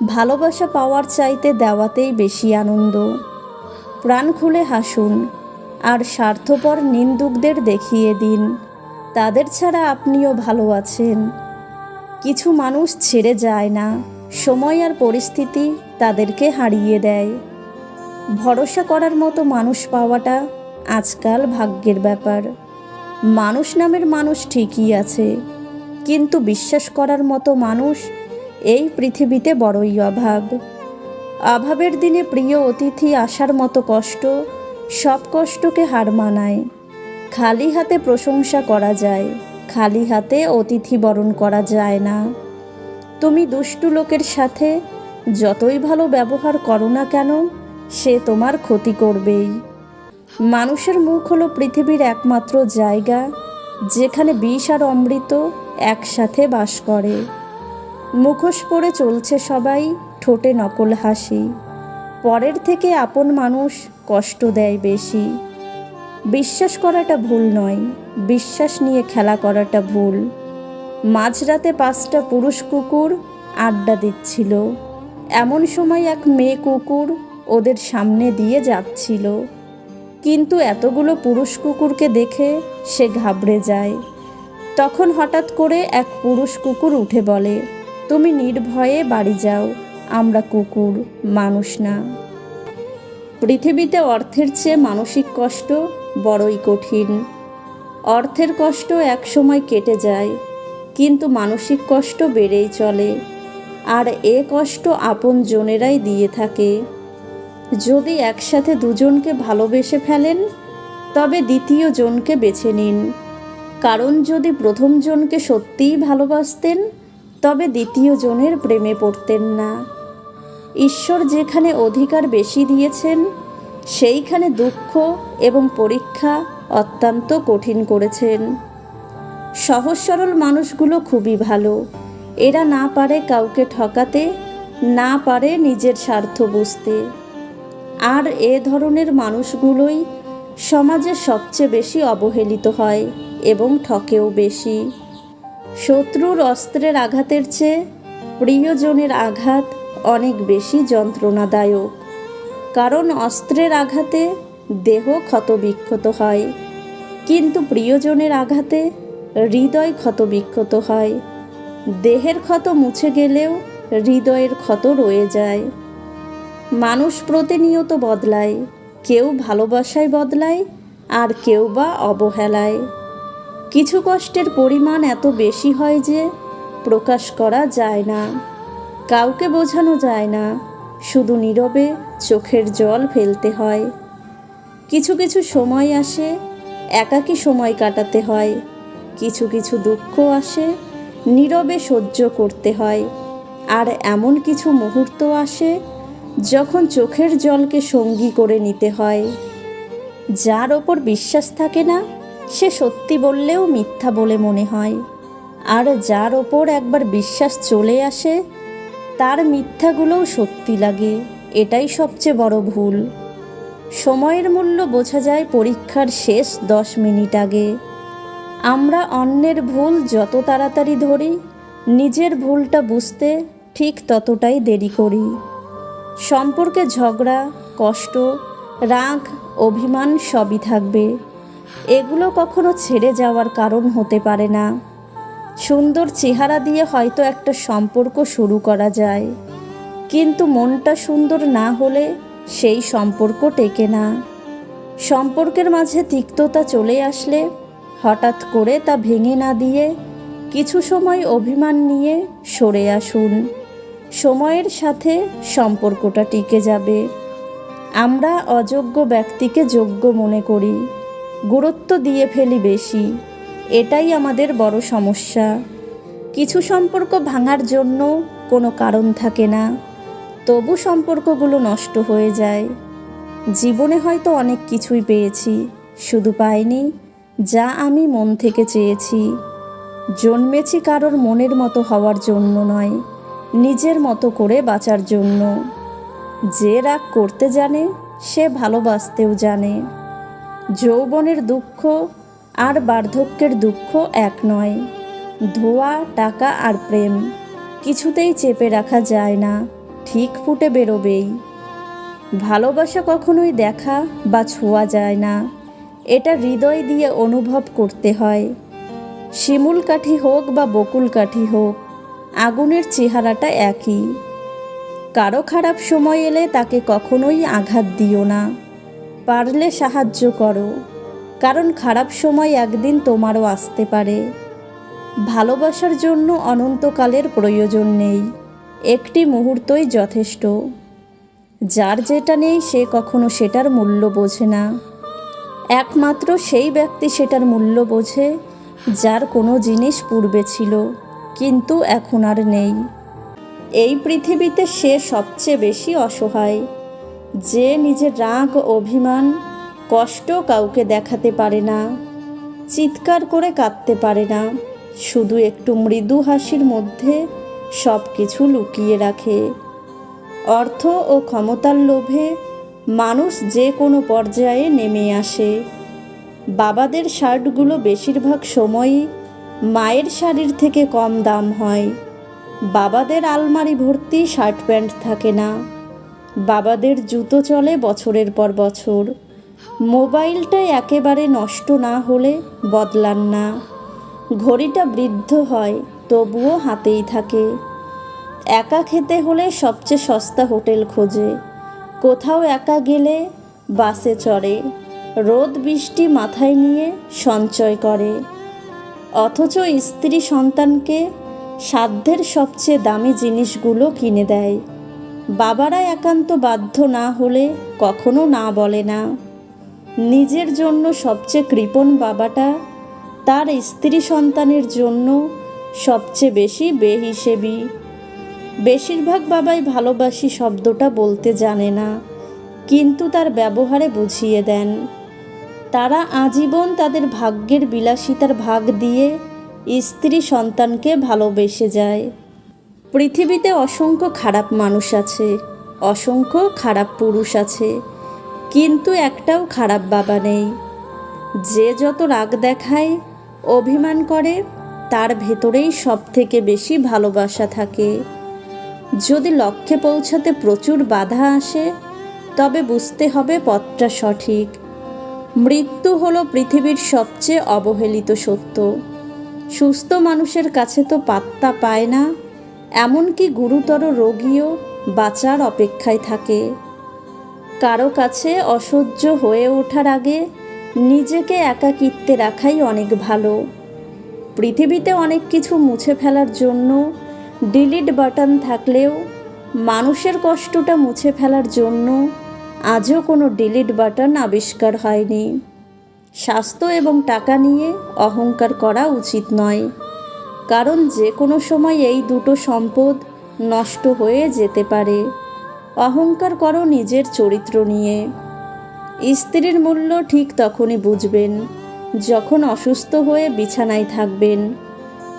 ভালোবাসা পাওয়ার চাইতে দেওয়াতেই বেশি আনন্দ। প্রাণ খুলে হাসুন, আর স্বার্থপর নিন্দুকদের দেখিয়ে দিন, তাদের ছাড়া আপনিও ভালো আছেন। কিছু মানুষ ছেড়ে যায় না, সময় আর পরিস্থিতি তাদেরকে হারিয়ে দেয়। ভরসা করার মতো মানুষ পাওয়াটা আজকাল ভাগ্যের ব্যাপার। মানুষ নামের মানুষ ঠিকই আছে, কিন্তু বিশ্বাস করার মতো মানুষ এই পৃথিবীতে বড়ই অভাব। অভাবের দিনে প্রিয় অতিথি আসার মতো কষ্ট, সব কষ্টকে হার মানায়। খালি হাতে প্রশংসা করা যায়, খালি হাতে অতিথি বরণ করা যায় না। তুমি দুষ্টু লোকের সাথে যতই ভালো ব্যবহার করো না কেন, সে তোমার ক্ষতি করবেই। মানুষের মুখ হলো পৃথিবীর একমাত্র জায়গা, যেখানে বিষ আর অমৃত একসাথে বাস করে। মুখোশ পরে চলছে সবাই, ঠোঁটে নকল হাসি। পরের থেকে আপন মানুষ কষ্ট দেয় বেশি। বিশ্বাস করাটা ভুল নয়, বিশ্বাস নিয়ে খেলা করাটা ভুল। মাঝরাতে পাঁচটা পুরুষ কুকুর আড্ডা দিচ্ছিল। এমন সময় এক মেয়ে কুকুর ওদের সামনে দিয়ে যাচ্ছিল। কিন্তু এতগুলো পুরুষ কুকুরকে দেখে সে ঘাবড়ে যায়। তখন হঠাৎ করে এক পুরুষ কুকুর উঠে বলে তুমি নির্ভয়ে বাড়ি যাও, আমরা কুকুর, মানুষ না। পৃথিবীতে অর্থের চেয়ে মানসিক কষ্ট বড়ই কঠিন। অর্থের কষ্ট একসময় কেটে যায়, কিন্তু মানসিক কষ্ট বেড়েই চলে, আর এ কষ্ট আপন জনেরাই দিয়ে থাকে। যদি একসাথে দুজনকে ভালোবেসে ফেলেন, তবে দ্বিতীয় জনকে বেছে নিন। কারণ যদি প্রথম জনকে সত্যিই ভালোবাসতেন তবে দ্বিতীয় জনের প্রেমে পড়তেন না। ঈশ্বর যেখানে অধিকার বেশি দিয়েছেন, সেইখানে দুঃখ এবং পরীক্ষা অত্যন্ত কঠিন করেছেন। সহজ সরল মানুষগুলো খুবই ভালো। এরা না পারে কাউকে ঠকাতে, না পারে নিজের স্বার্থ বুঝতে। আর এ ধরনের মানুষগুলোই সমাজে সবচেয়ে বেশি অবহেলিত হয় এবং ঠকেও বেশি। শত্রুর অস্ত্রের আঘাতের চেয়ে প্রিয়জনের আঘাত অনেক বেশি যন্ত্রণাদায়ক। কারণ অস্ত্রের আঘাতে দেহ ক্ষতবিক্ষত হয়, কিন্তু প্রিয়জনের আঘাতে হৃদয় ক্ষতবিক্ষত হয়। দেহের ক্ষত মুছে গেলেও হৃদয়ের ক্ষত রয়ে যায়। মানুষ প্রতিনিয়ত বদলায়, কেউ ভালোবাসায় বদলায়, আর কেউ বা অবহেলায়। কিছু কষ্টের পরিমাণ এত বেশি হয় যে প্রকাশ করা যায় না। কাউকে বোঝানো যায় না, শুধু নীরবে চোখের জল ফেলতে হয়। কিছু কিছু সময় আসে, একাকী সময় কাটাতে হয়। কিছু কিছু দুঃখ আসে, নীরবে সহ্য করতে হয়। আর এমন কিছু মুহূর্ত আসে, যখন চোখের জলকে সঙ্গী করে নিতে হয়। যার ওপর বিশ্বাস থাকে না সে সত্যি বললেও মিথ্যা বলে মনে হয়। আর যার ওপর একবার বিশ্বাস চলে আসে, তার মিথ্যাগুলোও সত্যি লাগে, এটাই সবচেয়ে বড় ভুল। সময়ের মূল্য বোঝা যায় পরীক্ষার শেষ দশ মিনিট আগে। আমরা অন্যের ভুল যত তাড়াতাড়ি ধরি, নিজের ভুলটা বুঝতে ঠিক ততটাই দেরি করি। সম্পর্কে ঝগড়া, কষ্ট, রাগ, অভিমান সবই থাকবে। এগুলো কখনো ছেড়ে যাওয়ার কারণ হতে পারে না। সুন্দর চেহারা দিয়ে হয়তো একটা সম্পর্ক শুরু করা যায়। কিন্তু মনটা সুন্দর না হলে সেই সম্পর্ক টেকে না। সম্পর্কের মাঝে তিক্ততা চলে আসলে হঠাৎ করে তা ভেঙে না দিয়ে কিছু সময় অভিমান নিয়ে সরে আসুন। সময়ের সাথে সম্পর্কটা টিকে যাবে। আমরা অযোগ্য ব্যক্তিকে যোগ্য মনে করি। গুরুত্ব দিয়ে ফেলি বেশি, এটাই আমাদের বড় সমস্যা। কিছু সম্পর্ক ভাঙার জন্য কোনো কারণ থাকে না, তবু সম্পর্কগুলো নষ্ট হয়ে যায়। জীবনে হয়তো অনেক কিছুই পেয়েছি, শুধু পাইনি যা আমি মন থেকে চেয়েছি। জন্মেছি কারোর মনের মতো হওয়ার জন্য নয়, নিজের মতো করে বাঁচার জন্য। যে রাগ করতে জানে, সে ভালোবাসতেও জানে। যৌবনের দুঃখ আর বার্ধক্যের দুঃখ এক নয়। ধোয়া, টাকা আর প্রেম কিছুতেই চেপে রাখা যায় না, ঠিক ফুটে বেরোবেই। ভালোবাসা কখনোই দেখা বা ছোঁয়া যায় না, এটা হৃদয় দিয়ে অনুভব করতে হয়। শিমুল কাঠি হোক বা বকুল কাঠি হোক, আগুনের চেহারাটা একই। কারও খারাপ সময় এলে তাকে কখনোই আঘাত দিও না। পারলে সাহায্য করো, কারণ খারাপ সময় একদিন তোমারও আসতে পারে। ভালোবাসার জন্য অনন্তকালের প্রয়োজন নেই, একটি মুহূর্তই যথেষ্ট। যার যেটা নেই সে কখনো সেটার মূল্য বোঝে না। একমাত্র সেই ব্যক্তি সেটার মূল্য বোঝে, যার কোনো জিনিস পূর্বে ছিল, কিন্তু এখন আর নেই। এই পৃথিবীতে সে সবচেয়ে বেশি অসহায়। যে নিজের রাগ অভিমান কষ্ট কাউকে দেখাতে পারে না, চিৎকার করে কাঁদতে পারে না, শুধু একটু মৃদু হাসির মধ্যে সব কিছু লুকিয়ে রাখে। অর্থ ও ক্ষমতার লোভে মানুষ যে কোনো পর্যায়ে নেমে আসে। বাবাদের শার্টগুলো বেশিরভাগ সময়ই মায়ের শাড়ির থেকে কম দাম হয়। বাবাদের আলমারি ভর্তি শার্ট প্যান্ট থাকে না। বাবাদের জুতো চলে বছরের পর বছর। মোবাইলটা একেবারে নষ্ট না হলে বদলান না। ঘড়িটা বৃদ্ধ হয়, তবুও হাতেই থাকে। একা খেতে হলে সবচেয়ে সস্তা হোটেল খোঁজে। কোথাও একা গেলে বাসে চড়ে। রোদ বৃষ্টি মাথায় নিয়ে সঞ্চয় করে। অথচ স্ত্রী সন্তানকে সাধ্যের সবচেয়ে দামি জিনিসগুলো কিনে দেয়। বাবারা একান্ত বাধ্য না হলে কখনো না বলে না। নিজের জন্য সবচেয়ে কৃপণ বাবাটা, তার স্ত্রী সন্তানের জন্য সবচেয়ে বেশি বেহিসেবি। বেশিরভাগ বাবাই ভালোবাসি শব্দটা বলতে জানে না, কিন্তু তার ব্যবহারে বুঝিয়ে দেন। তারা আজীবন তাদের ভাগ্যের বিলাসিতার ভাগ দিয়ে স্ত্রী সন্তানকে ভালোবেসে যায়। পৃথিবীতে অসংখ্য খারাপ মানুষ আছে, অসংখ্য খারাপ পুরুষ আছে, কিন্তু একটাও খারাপ বাবা নেই। যে যত রাগ দেখায়, অভিমান করে, তার ভেতরেই সব থেকে বেশি ভালোবাসা থাকে। যদি লক্ষ্যে পৌঁছাতে প্রচুর বাধা আসে, তবে বুঝতে হবে পথটা সঠিক। মৃত্যু হলো পৃথিবীর সবচেয়ে অবহেলিত সত্য। সুস্থ মানুষের কাছে তো পাত্তা পায় না এমনকি গুরুতর রোগীও বাঁচার অপেক্ষায় থাকে। কারও কাছে অসহ্য হয়ে ওঠার আগে নিজেকে একাকিত্বে রাখাই অনেক ভালো। পৃথিবীতে অনেক কিছু মুছে ফেলার জন্য ডিলিট বাটন থাকলেও মানুষের কষ্টটা মুছে ফেলার জন্য আজও কোনো ডিলিট বাটন আবিষ্কার হয়নি। স্বাস্থ্য এবং টাকা নিয়ে অহংকার করা উচিত নয়। কারণ যে কোনো সময় এই দুটো সম্পদ নষ্ট হয়ে যেতে পারে। অহংকার করো নিজের চরিত্র নিয়ে। স্ত্রীর মূল্য ঠিক তখনই বুঝবেন, যখন অসুস্থ হয়ে বিছানায় থাকবেন।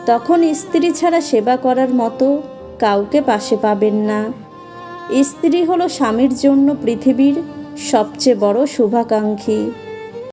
তখন স্ত্রী ছাড়া সেবা করার মতো কাউকে পাশে পাবেন না। স্ত্রী হলো স্বামীর জন্য পৃথিবীর সবচেয়ে বড় শুভাকাঙ্ক্ষী।